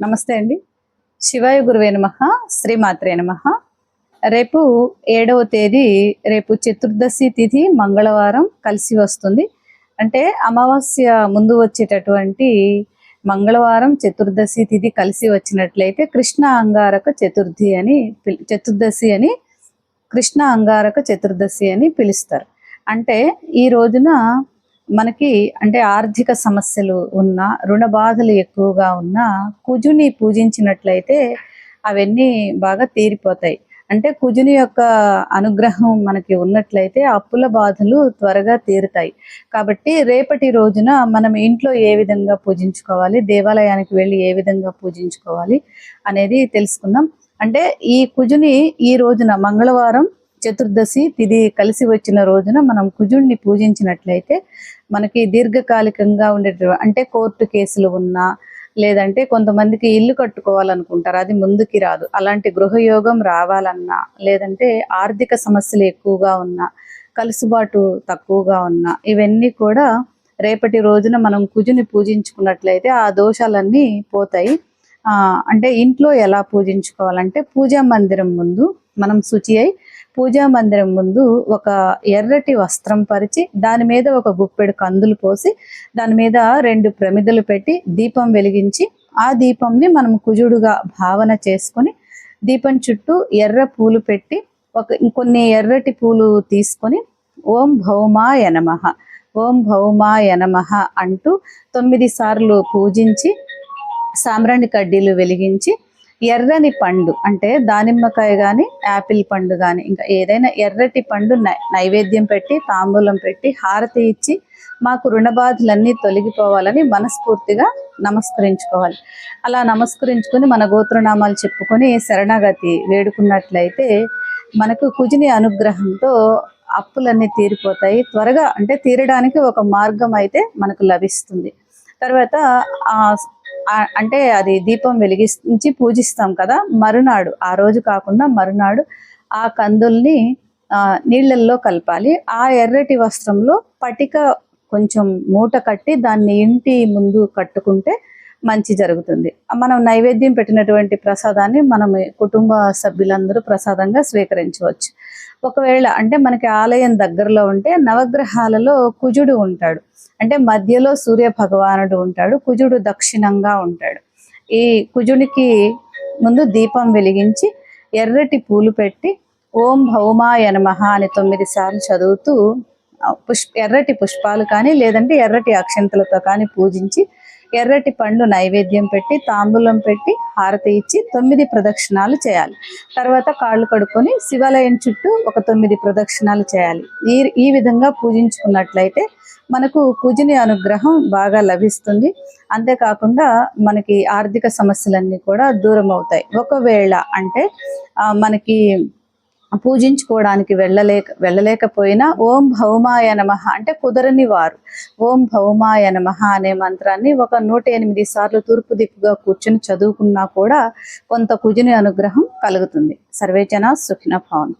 నమస్తే అండి. శివాయ గురువే నమ శ్రీమాత్రే నమ. రేపు ఏడవ తేదీ రేపు చతుర్దశి తిథి మంగళవారం కలిసి వస్తుంది. అంటే అమావాస్య ముందు వచ్చేటటువంటి మంగళవారం చతుర్దశి తిథి కలిసి వచ్చినట్లయితే కృష్ణ అంగారక చతుర్థి అని చతుర్దశి అని కృష్ణ అంగారక చతుర్దశి అని పిలుస్తారు. అంటే ఈ రోజున మనకి అంటే ఆర్థిక సమస్యలు ఉన్న రుణ బాధలు ఎక్కువగా ఉన్న కుజుని పూజించినట్లయితే అవన్నీ బాగా తీరిపోతాయి. అంటే కుజుని యొక్క అనుగ్రహం మనకి ఉన్నట్లయితే అప్పుల బాధలు త్వరగా తీరుతాయి. కాబట్టి రేపటి రోజున మనం ఇంట్లో ఏ విధంగా పూజించుకోవాలి దేవాలయానికి వెళ్ళి ఏ విధంగా పూజించుకోవాలి అనేది తెలుసుకుందాం. అంటే ఈ కుజుని ఈ రోజున మంగళవారం చతుర్దశి తిది కలిసి వచ్చిన రోజున మనం కుజుడిని పూజించినట్లయితే మనకి దీర్ఘకాలికంగా ఉండే అంటే కోర్టు కేసులు ఉన్నా లేదంటే కొంతమందికి ఇల్లు కట్టుకోవాలనుకుంటారు అది ముందుకి రాదు. అలాంటి గృహయోగం రావాలన్నా లేదంటే ఆర్థిక సమస్యలు ఎక్కువగా ఉన్నా కలుసుబాటు తక్కువగా ఉన్నా ఇవన్నీ కూడా రేపటి రోజున మనం కుజుని పూజించుకున్నట్లయితే ఆ దోషాలన్నీ పోతాయి. అంటే ఇంట్లో ఎలా పూజించుకోవాలంటే పూజా మందిరం ముందు మనం శుచి అయి పూజా మందిరం ముందు ఒక ఎర్రటి వస్త్రం పరిచి దాని మీద ఒక గుప్పెడు కందులు పోసి దాని మీద రెండు ప్రమిదలు పెట్టి దీపం వెలిగించి ఆ దీపంని మనం కుజుడుగా భావన చేసుకొని దీపం చుట్టూ ఎర్ర పూలు పెట్టి ఒక కొన్ని ఎర్రటి పూలు తీసుకొని ఓం భౌమాయ నమః ఓం భౌమాయ నమః అంటూ తొమ్మిది సార్లు పూజించి సాంబ్రాణి కడ్డీలు వెలిగించి ఎర్రని పండు అంటే దానిమ్మకాయ కానీ యాపిల్ పండు కానీ ఇంకా ఏదైనా ఎర్రటి పండు నైవేద్యం పెట్టి తాంబూలం పెట్టి హారతి ఇచ్చి మాకు రుణబాధలన్నీ తొలగిపోవాలని మనస్ఫూర్తిగా నమస్కరించుకోవాలి. అలా నమస్కరించుకొని మన గోత్రనామాలు చెప్పుకొని శరణాగతి వేడుకున్నట్లయితే మనకు కుజిని అనుగ్రహంతో అప్పులన్నీ తీరిపోతాయి. త్వరగా అంటే తీరడానికి ఒక మార్గం అయితే మనకు లభిస్తుంది. తర్వాత ఆ- అంటే అది దీపం వెలిగించి పూజిస్తాం కదా మరునాడు ఆ రోజు కాకుండా మరునాడు ఆ కందుల్ని నీళ్ళల్లో కలపాలి. ఆ ఎర్రటి వస్త్రంలో పటిక కొంచెం మూట కట్టి దాన్ని ఇంటి ముందు కట్టుకుంటే మంచి జరుగుతుంది. మనం నైవేద్యం పెట్టినటువంటి ప్రసాదాన్ని మనం కుటుంబ సభ్యులందరూ ప్రసాదంగా స్వీకరించవచ్చు. ఒకవేళ అంటే మనకి ఆలయం దగ్గరలో ఉంటే నవగ్రహాలలో కుజుడు ఉంటాడు. అంటే మధ్యలో సూర్య భగవానుడు ఉంటాడు. కుజుడు దక్షిణంగా ఉంటాడు. ఈ కుజుడికి ముందు దీపం వెలిగించి ఎర్రటి పూలు పెట్టి ఓం భౌమాయ నమః అని తొమ్మిది సార్లు చదువుతూ పుష్ పుష్ప ఎర్రటి పుష్పాలు కానీ లేదంటే ఎర్రటి అక్షంతలతో కానీ పూజించి ఎర్రటి పండు నైవేద్యం పెట్టి తాంబూలం పెట్టి హారతి ఇచ్చి తొమ్మిది ప్రదక్షిణాలు చేయాలి. తర్వాత కాళ్ళు కడుక్కొని శివాలయం చుట్టూ ఒక తొమ్మిది ప్రదక్షిణాలు చేయాలి. ఈ ఈ విధంగా పూజించుకున్నట్లయితే మనకు కుజుని అనుగ్రహం బాగా లభిస్తుంది. అంతేకాకుండా మనకి ఆర్థిక సమస్యలన్నీ కూడా దూరం అవుతాయి ఒకవేళ అంటే మనకి పూజించుకోవడానికి వెళ్ళలేక వెళ్ళలేకపోయినా ఓం భౌమాయ నమ అంటే కుదరని వారు. ఓం భౌమాయ నమ అనే మంత్రాన్ని ఒక నూట ఎనిమిది సార్లు తూర్పు దిక్కుగా కూర్చుని చదువుకున్నా కూడా కొంత కుజుని అనుగ్రహం కలుగుతుంది. సర్వేజన సుఖిన భవన్